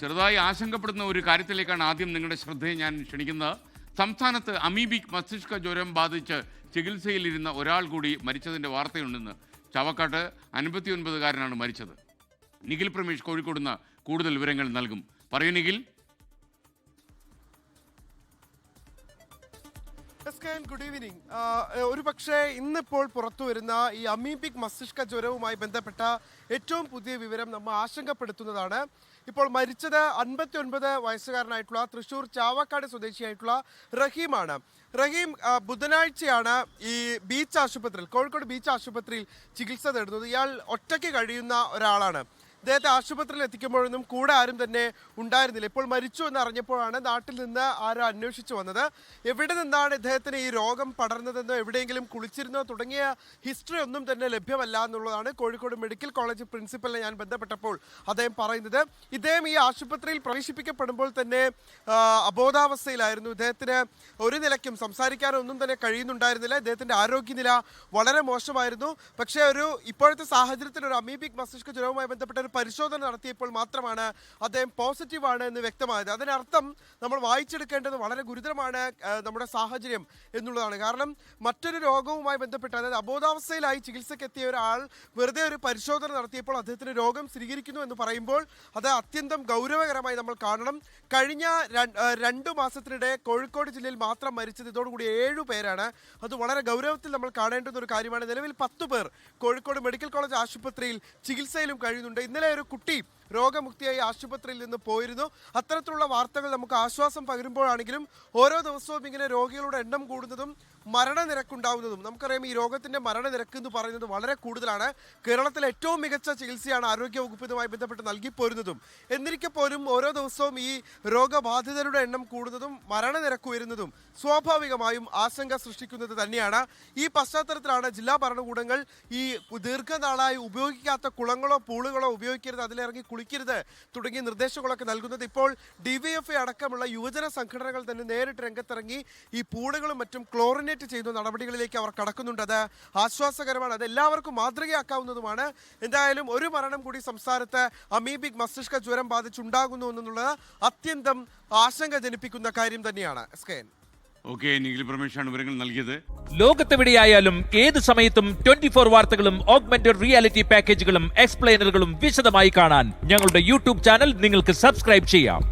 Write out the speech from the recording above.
ചെറുതായി ആശങ്കപ്പെടുന്ന ഒരു കാര്യത്തിലേക്കാണ് ആദ്യം നിങ്ങളുടെ ശ്രദ്ധയെ ഞാൻ ക്ഷണിക്കുന്നത്. സംസ്ഥാനത്ത് അമീബിക് മസ്തിഷ്ക ജ്വരം ബാധിച്ച് ചികിത്സയിലിരുന്ന ഒരാൾ കൂടി മരിച്ചതിന്റെ വാർത്തയുണ്ടെന്ന് ചാവക്കാട്ട് അൻപത്തിയൊൻപതുകാരനാണ് മരിച്ചത്. നിഖിൽ പ്രമേഷ് കോഴിക്കോട് നിന്ന് കൂടുതൽ വിവരങ്ങൾ നൽകും. പറയൂ നിഖിൽ. ഗുഡ് ഈവനിങ് ഒരു പക്ഷേ ഇന്നിപ്പോൾ പുറത്തു വരുന്ന ഈ അമീബിക് മസ്തിഷ്ക ജ്വരവുമായി ബന്ധപ്പെട്ട ഏറ്റവും പുതിയ വിവരം നമ്മൾ ആശങ്കപ്പെടുത്തുന്നതാണ്. ഇപ്പോൾ മരിച്ചത് അൻപത്തി ഒൻപത് വയസ്സുകാരനായിട്ടുള്ള തൃശൂർ ചാവക്കാട് സ്വദേശിയായിട്ടുള്ള റഹീമാണ്. റഹീം ബുധനാഴ്ചയാണ് ഈ ബീച്ച് ആശുപത്രിയിൽ കോഴിക്കോട് ബീച്ച് ആശുപത്രിയിൽ ചികിത്സ തേടുന്നത്. ഇയാൾ ഒറ്റയ്ക്ക് കഴിയുന്ന ഒരാളാണ്. ഇദ്ദേഹത്തെ ആശുപത്രിയിൽ എത്തിക്കുമ്പോഴൊന്നും കൂടെ ആരും തന്നെ ഉണ്ടായിരുന്നില്ല. ഇപ്പോൾ മരിച്ചു എന്ന് അറിഞ്ഞപ്പോഴാണ് നാട്ടിൽ നിന്ന് ആരോ അന്വേഷിച്ചു വന്നത്. എവിടെ നിന്നാണ് ഇദ്ദേഹത്തിന് ഈ രോഗം പടർന്നതെന്നോ എവിടെയെങ്കിലും കുളിച്ചിരുന്നോ തുടങ്ങിയ ഹിസ്റ്ററി ഒന്നും തന്നെ ലഭ്യമല്ല എന്നുള്ളതാണ് കോഴിക്കോട് മെഡിക്കൽ കോളേജ് പ്രിൻസിപ്പലിനെ ഞാൻ ബന്ധപ്പെട്ടപ്പോൾ അദ്ദേഹം പറയുന്നത്. ഇദ്ദേഹം ഈ ആശുപത്രിയിൽ പ്രവേശിപ്പിക്കപ്പെടുമ്പോൾ തന്നെ അബോധാവസ്ഥയിലായിരുന്നു. ഇദ്ദേഹത്തിന് ഒരു നിലയ്ക്കും സംസാരിക്കാനോ ഒന്നും തന്നെ കഴിയുന്നുണ്ടായിരുന്നില്ല. ഇദ്ദേഹത്തിന്റെ ആരോഗ്യനില വളരെ മോശമായിരുന്നു. പക്ഷേ ഒരു ഇപ്പോഴത്തെ സാഹചര്യത്തിൽ ഒരു അമീബിക് മസ്തിഷ്ക ജ്വരവുമായി ബന്ധപ്പെട്ട ഒരു പരിശോധന നടത്തിയപ്പോൾ മാത്രമാണ് അദ്ദേഹം പോസിറ്റീവ് ആണ് എന്ന് വ്യക്തമായത്. അതിനർത്ഥം നമ്മൾ വായിച്ചെടുക്കേണ്ടത് വളരെ ഗുരുതരമാണ് നമ്മുടെ സാഹചര്യം എന്നുള്ളതാണ്. കാരണം മറ്റൊരു രോഗവുമായി ബന്ധപ്പെട്ട് അതായത് അബോധാവസ്ഥയിലായി എത്തിയ ഒരാൾ വെറുതെ ഒരു പരിശോധന നടത്തിയപ്പോൾ അദ്ദേഹത്തിന് രോഗം സ്ഥിരീകരിക്കുന്നു എന്ന് പറയുമ്പോൾ അത് അത്യന്തം ഗൗരവകരമായി നമ്മൾ കാണണം. കഴിഞ്ഞ രണ്ടു മാസത്തിനിടെ കോഴിക്കോട് ജില്ലയിൽ മാത്രം മരിച്ചത് ഇതോടുകൂടി ഏഴു പേരാണ്. അത് വളരെ ഗൗരവത്തിൽ നമ്മൾ കാണേണ്ടുന്ന ഒരു കാര്യമാണ്. നിലവിൽ പത്ത് പേർ കോഴിക്കോട് മെഡിക്കൽ കോളേജ് ആശുപത്രിയിൽ ചികിത്സയിലും കഴിയുന്നുണ്ട്. ഇന്നലെ ഒരു കുട്ടി രോഗമുക്തിയായി ആശുപത്രിയിൽ നിന്ന് പോയിരുന്നു. അത്തരത്തിലുള്ള വാർത്തകൾ നമുക്ക് ആശ്വാസം പകരുമ്പോഴാണെങ്കിലും ഓരോ ദിവസവും ഇങ്ങനെ രോഗികളുടെ എണ്ണം കൂടുന്നതും മരണനിരക്കുണ്ടാവുന്നതും നമുക്കറിയാം ഈ രോഗത്തിന്റെ മരണനിരക്ക് എന്ന് പറയുന്നത് വളരെ കൂടുതലാണ്. കേരളത്തിലെ ഏറ്റവും മികച്ച ചികിത്സയാണ് ആരോഗ്യ വകുപ്പ് ഇതുമായി ബന്ധപ്പെട്ട് നൽകി പോരുന്നതും. എന്നിരിക്കെ പോലും ഓരോ ദിവസവും ഈ രോഗബാധിതരുടെ എണ്ണം കൂടുന്നതും മരണനിരക്ക് ഉയരുന്നതും സ്വാഭാവികമായും ആശങ്ക സൃഷ്ടിക്കുന്നത് തന്നെയാണ്. ഈ പശ്ചാത്തലത്തിലാണ് ജില്ലാ ഭരണകൂടങ്ങൾ ഈ ദീർഘനാളായി ഉപയോഗിക്കാത്ത കുളങ്ങളോ പൂളുകളോ ഉപയോഗിക്കരുത് അതിലിറങ്ങി കുളിക്കരുത് തുടങ്ങിയ നിർദ്ദേശങ്ങളൊക്കെ നൽകുന്നത് ഇപ്പോൾ ഡിവൈഎഫ്ഐ അടക്കമുള്ള യുവജന സംഘടനകൾ തന്നെ നേരിട്ട് രംഗത്തിറങ്ങി ഈ പൂളുകളും മറ്റും ക്ലോറിനേറ്റ് ചെയ്യുന്ന നടപടികളിലേക്ക് അവർ കടക്കുന്നുണ്ട്. അത് ആശ്വാസകരമാണ്. അത് എല്ലാവർക്കും മാതൃകയാക്കാവുന്നതുമാണ്. എന്തായാലും ഒരു മരണം കൂടി സംസ്ഥാനത്ത് അമീബിക് മസ്തിഷ്ക ജ്വരം ബാധിച്ചുണ്ടാകുന്നു എന്നുള്ളത് അത്യന്തം ആശങ്ക ജനിപ്പിക്കുന്ന കാര്യം തന്നെയാണ്. സ്കേൻ ഓക്കെ നിഖിൽ പ്രമേഷാണ് വിവരങ്ങൾ നൽകിയത്. ലോകത്തെവിടെയായാലും ഏത് സമയത്തും ട്വന്റി ഫോർ വാർത്തകളും ഓഗ്മെന്റഡ് റിയാലിറ്റി പാക്കേജുകളും എക്സ്പ്ലെയിനറുകളും വിശദമായി കാണാൻ ഞങ്ങളുടെ യൂട്യൂബ് ചാനൽ നിങ്ങൾക്ക് സബ്സ്ക്രൈബ് ചെയ്യാം.